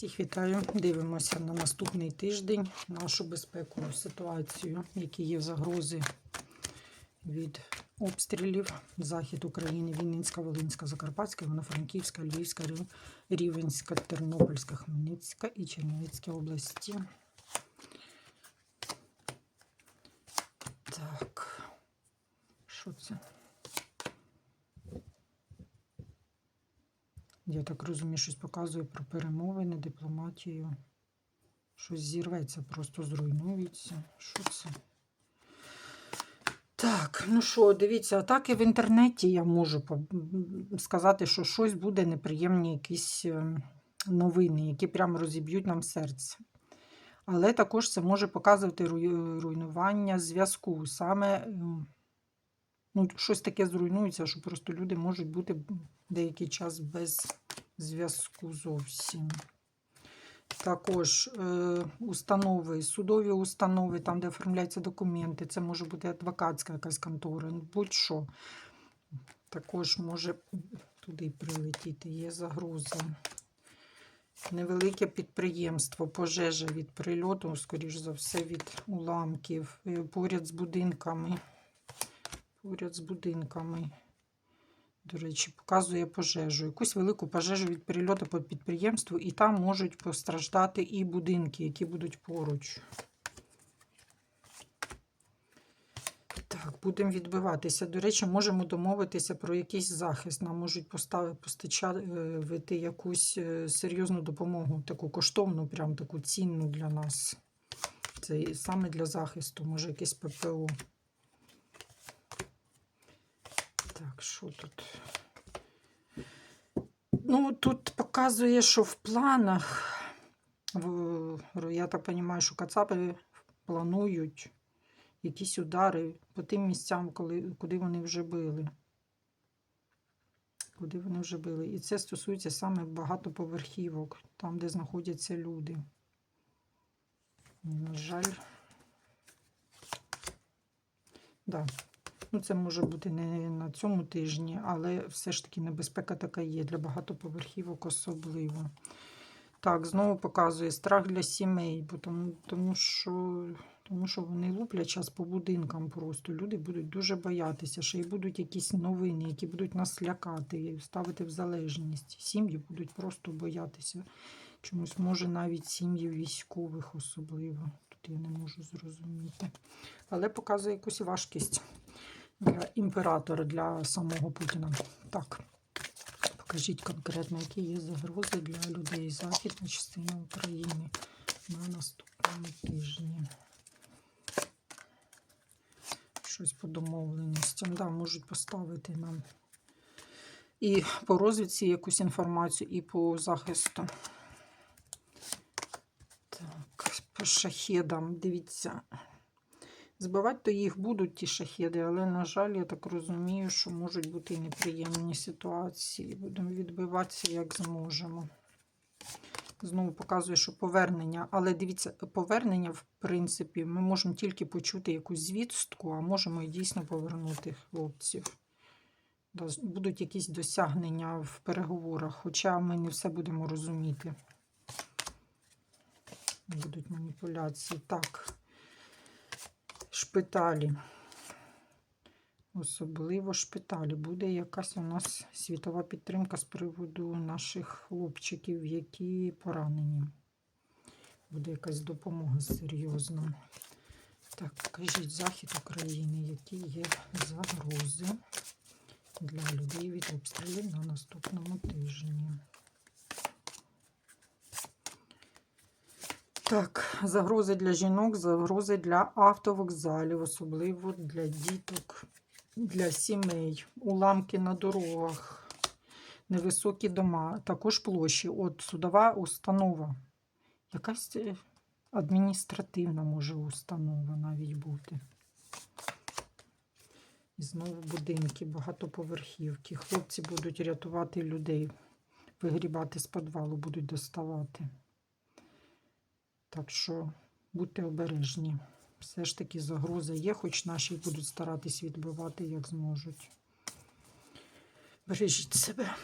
Всіх вітаю. Дивимося на наступний тиждень нашу безпекову ситуацію, які є загрози від обстрілів. Захід України, Вінницька, Волинська, Закарпатська, Івано-Франківська, Львівська, Рівенська, Тернопільська, Хмельницька і Чернівецька області. Так, що це? Я так розумію, щось показує про перемовини, дипломатію. Щось зірветься, просто зруйнується. Що це? Так, ну що, дивіться, атаки в інтернеті я можу сказати, що щось буде неприємні якісь е, новини, які прямо розіб'ють нам серце. Але також це може показувати руйнування зв'язку. Саме ну, щось таке зруйнується, що просто люди можуть бути деякий час без зв'язку зовсім. Також е, установи, судові установи, там, де оформляються документи, це може бути адвокатська якась контора, ну, будь-що. Також може туди прилетіти, є загроза. Невелике підприємство, пожежа від прильоту, скоріш за все, від уламків, е, поряд з будинками. Поряд з будинками. До речі, показує пожежу. Якусь велику пожежу від перельоту по підприємству, і там можуть постраждати і будинки, які будуть поруч. Так, будемо відбиватися. До речі, можемо домовитися про якийсь захист. Нам можуть поставити постачати якусь е, серйозну допомогу, таку коштовну, прям таку цінну для нас. Це саме для захисту, може якесь ППО. Так, що тут? Ну, тут показує, що в планах, я так розумію, що Кацапи планують якісь удари по тим місцям, коли, куди вони вже били. Куди вони вже били. І це стосується саме багатоповерхівок, там, де знаходяться люди. На жаль. Да. Ну, це може бути не на цьому тижні, але все ж таки небезпека така є для багатоповерхівок особливо. Так, знову показує страх для сімей, бо тому, тому, що, тому що вони луплять час по будинкам просто. Люди будуть дуже боятися, що і будуть якісь новини, які будуть нас лякати, ставити в залежність. Сім'ї будуть просто боятися. Чомусь може навіть сім'ї військових особливо. Тут я не можу зрозуміти. Але показує якусь важкість для імператора, для самого Путіна. Так, покажіть конкретно, які є загрози для людей Західна частина України на наступному тижні. Щось по домовленостям. Да, можуть поставити нам і по розвідці якусь інформацію, і по захисту. Так, по шахедам, дивіться. Збивати то їх будуть ті шахеди, але, на жаль, я так розумію, що можуть бути і неприємні ситуації. Будемо відбиватися, як зможемо. Знову показує, що повернення. Але дивіться, повернення, в принципі, ми можемо тільки почути якусь звістку, а можемо і дійсно повернути хлопців. Будуть якісь досягнення в переговорах, хоча ми не все будемо розуміти. Будуть маніпуляції. Так шпиталі. Особливо шпиталі. Буде якась у нас світова підтримка з приводу наших хлопчиків, які поранені. Буде якась допомога серйозна. Так, покажіть захід України, які є загрози для людей від обстрілів на наступному тижні. Так, загрози для жінок, загрози для автовокзалів, особливо для діток, для сімей, уламки на дорогах, невисокі дома, також площі. От судова установа. Якась е, адміністративна може установа навіть бути. І знову будинки, багатоповерхівки. Хлопці будуть рятувати людей, вигрібати з підвалу, будуть доставати. Так що будьте обережні. Все ж таки загроза є, хоч наші будуть старатись відбивати, як зможуть. Бережіть себе.